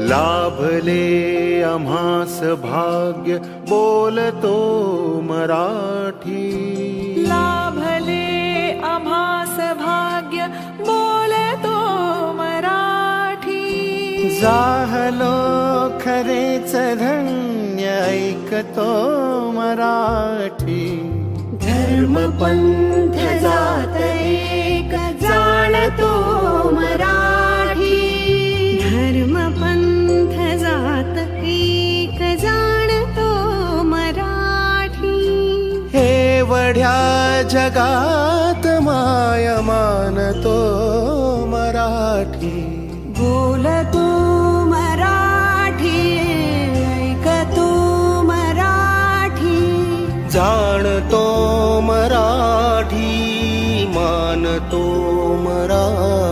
लाभले आम्हास भाग्य बोलतो मराठी। लाभले आम्हास भाग्य बोलतो मराठी। जाहलो खरेच धन्य ऐकतो मराठी। धर्म एवढ्या जगात माय मानतो मराठी. बोल तू मराठी ऐक तू मराठी. जाणतो मराठी मानतो मराठी.